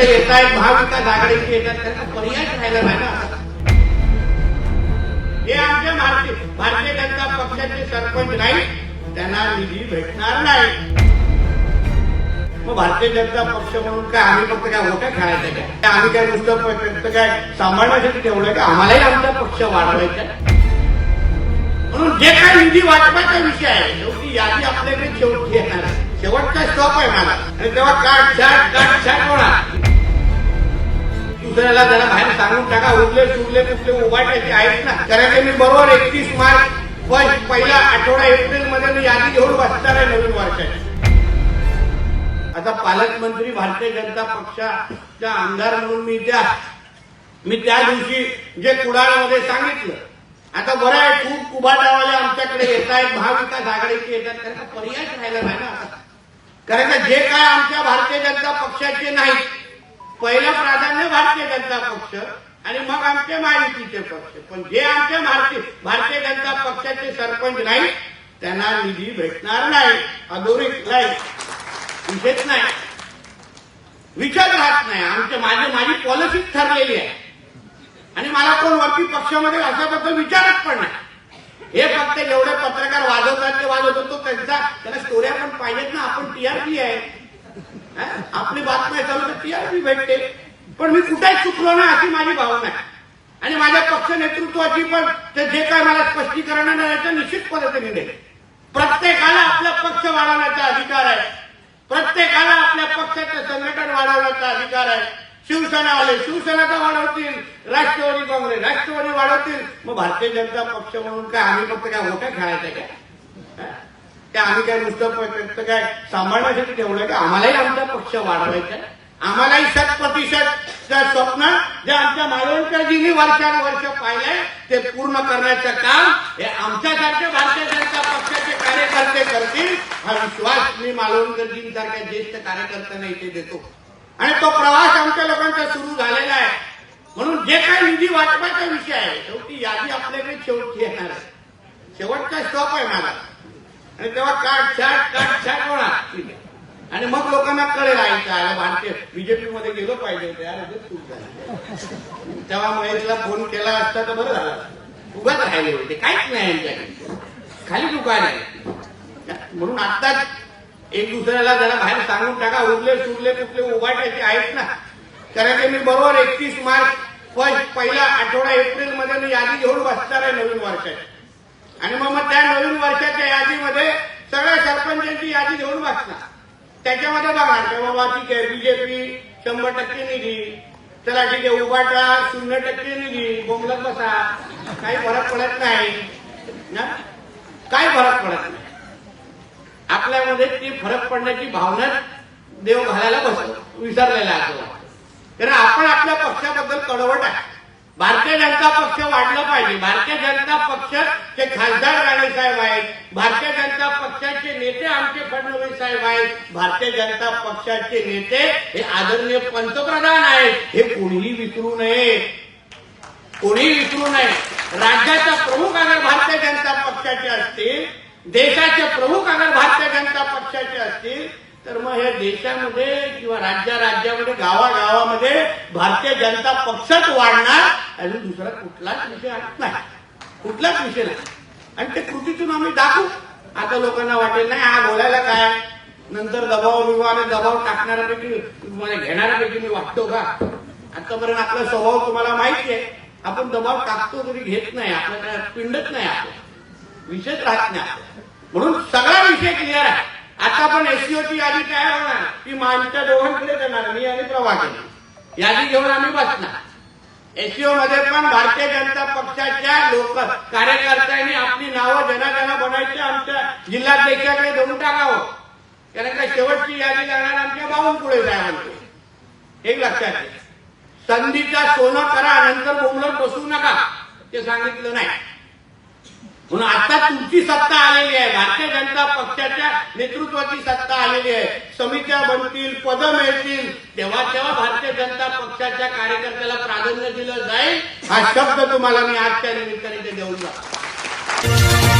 आमच्याकडे येत आहेत महाविकास आघाडीचे येतात त्यांना पर्याय राहिला नाही ना. हे आमच्या भारतीय भारतीय जनता पक्षाचे सरपंच नाही त्यांना निधी भेटणार नाही. मग भारतीय जनता पक्ष म्हणून काय आम्ही फक्त काय होत्या खेळायचं काय? आम्ही काय नुसतं प- काय सांभाळण्यासाठी ठेवलं का? आम्हालाही आमचा पक्ष वाढवायचा म्हणून जे काय निधी वाटपाचा विषय आहे शेवटी यादी आपल्याकडे शेवटी येणार शेवटचा स्टॉप आहे मला. आणि तेव्हा काट छाट काट छाट होणार. दुसऱ्याला जरा बाहेर सांगून टाका उरले सुरले कुठले उभाटायचे आहेत ना. कारण की मी बरोबर एकतीस मार्च फर्स्ट पहिला आठवडा एप्रिलमध्ये मी यादी घेऊन बसणार आहे नवीन वर्षाची. आता पालकमंत्री भारतीय जनता पक्षाच्या आमदार म्हणून मी त्या मी त्या दिवशी जे कुडाळमध्ये सांगितलं आता बरं आहे खूप कुबाटावाले आमच्याकडे येत आहेत महाविकास आघाडीचे येतात त्यांना पर्याय राहिला नाही ना. आता. कारण का जे काय आमच्या भारतीय जनता पक्षाचे नाही पहिलं प्राधान्य भारतीय जनता पक्ष आणि मग आमचे महायुतीचे पक्ष. पण जे आमच्या भारतीय भारतीय जनता पक्षाचे सरपंच नाही त्यांना निधी भेटणार नाही अधोरित नाही विषयच नाही. विचार राहत नाही. आमचे माझे माझी पॉलिसीच ठरलेली आहे. आणि मला कोण वरती पक्षामध्ये अशाबद्दल विचारत पण नाही. हे फक्त जेवढे पत्रकार वाजवतात ते वाजवतो तो त्यांचा त्याला स्टोऱ्या पण पाहिजेत ना आपण टीआरपी आहे. आपली बातमी चालू तर टीआरपी भेटते. पण मी कुठेच चुकलो ना अशी माझी भावना आहे. आणि माझ्या पक्ष नेतृत्वाची पण ते जे काय मला स्पष्टीकरण आहे याचं निश्चित पद्धतीने प्रत्येकाला आपला पक्ष वाढवण्याचा अधिकार आहे. प्रत्येकाला आपल्या पक्षाचं संघटन वाढवण्याचा अधिकार आहे. शिवसेना आले शिवसेना तर वाढवतील. राष्ट्रवादी काँग्रेस राष्ट्रवादी वाढवतील. मग भारतीय जनता पक्ष म्हणून काय आम्ही फक्त काय मोठ्या खेळायचं काय त्या आम्ही काय नुसतं फक्त काय सांभाळण्यासाठी ठेवलं का? आम्हालाही आमचा पक्ष वाढवायचा आहे. आम्हालाही शत प्रतिशत स्वप्न जे आमच्या मालवणकरजींनी वर्षानुवर्ष पाहिलंय ते पूर्ण करण्याचं काम हे आमच्यासारखे भारतीय जनता पक्षाचे कार्यकर्ते करतील. हा विश्वास मी मालवणकरजींसारख्या ज्येष्ठ कार्यकर्त्यांना इथे देतो. आणि तो प्रवास आमच्या लोकांचा सुरू झालेला आहे. म्हणून जे काही निधी वाटपाचा विषय आहे शेवटी यादी आपल्याकडे शेवटची येणार आहे. शेवटचा स्टॉप आहे मला आणि तेव्हा काट छाट काट छाट होणार. ठीक आहे. आणि मग लोकांना कळेल आहे भारतीय बीजेपी मध्ये गेलो पाहिजे होते चूक झाली. तेव्हा महेशला फोन केला असता तर बरं झालं. उगाच राहिले होते काहीच नाही यांच्याकडे खाली दुकान आहे म्हणून आत्ताच एक दुसऱ्याला जरा बाहेर सांगून टाका उरले सुरले कुठले उभाटायचे आहेत ना. कारण मी बरोबर एकतीस मार्च फर्स्ट पहिला आठवडा एप्रिलमध्ये मी यादी घेऊन बसणार आहे नवीन वर्षाची. आणि मग मग त्या नवीन वर्षाच्या यादीमध्ये सगळ्या सरपंचांची यादी घेऊन बसणार. त्याच्यामध्ये बघा की बाबा ठीक आहे बीजेपी शंभर टक्के निधी चला ठीक आहे उभाटा शून्य टक्के निधी बोंबलत बसा काही फरक पडत नाही ना? काही फरक पडत नाही. आपल्यामध्ये ती फरक पडण्याची भावना देव घालायला बसतो विसरलेला आहे आपल्याला कारण आपण आपल्या पक्षाबद्दल कडवट आहे. भारतीय जनता पक्ष वाढलं पाहिजे. भारतीय जनता पक्ष हे खासदार राणेसाहेब आहेत. भारतीय जनता पक्षाचे नेते आमचे फडणवीस साहेब आहेत. भारतीय जनता पक्षाचे नेते हे आदरणीय पंतप्रधान आहेत. हे कोणीही विसरू नये. कोणीही विसरू नये. राज्याचा प्रमुख अगर भारतीय जनता पक्षाचे असतील देशाचे प्रमुख अगर भारतीय जनता पक्षाचे असतील तर मग या देशामध्ये किंवा राज्या राज्यामध्ये गावागावामध्ये भारतीय जनता पक्षच वाढणार अजून दुसरा कुठलाच विषय नाही. कुठलाच विषय नाही. आणि ते कृतीतून आम्ही दाखवू. आता लोकांना वाटेल नाही हा बोलायला काय? नंतर दबाव विवाह दबाव टाकणाऱ्यापैकी तुम्हाला घेणाऱ्यापैकी मी वाटतो का? आतापर्यंत आपला स्वभाव तुम्हाला माहिती आहे. आपण दबाव टाकतो तरी घेत नाही. आपलं काय पिंडत नाही आपण. विषयच राहत नाही म्हणून सगळा विषय क्लिअर आहे. आता पण एससीओची यादी काय होणार? ती माणसं दोघांकडे देणार मी आणि प्रभाकर यादी घेऊन आम्ही बसणार. एससीओ मध्ये पण भारतीय जनता पक्षाच्या लोक कार्यकर्त्यांनी आपली नावं जनाजना बनायची आमच्या जिल्हाध्यक्षाकडे देऊन टाकावं. कारण का शेवटची यादी जाणार आमच्या बावनकुळे साहेबांकडे एक लक्षात घ्या संधीचा सोनं करा नंतर बोंबलत बसू नका. ते सांगितलं नाही. म्हणून आता तुमची सत्ता आलेली आहे. भारतीय जनता पक्षाच्या नेतृत्वाची सत्ता आलेली आहे. समित्या बनतील पदं मिळतील. तेव्हा तेव्हा भारतीय जनता पक्षाच्या कार्यकर्त्याला प्राधान्य दिलं जाईल. हा शब्द तुम्हाला मी आजच्या निमित्ताने ते देऊन जातो.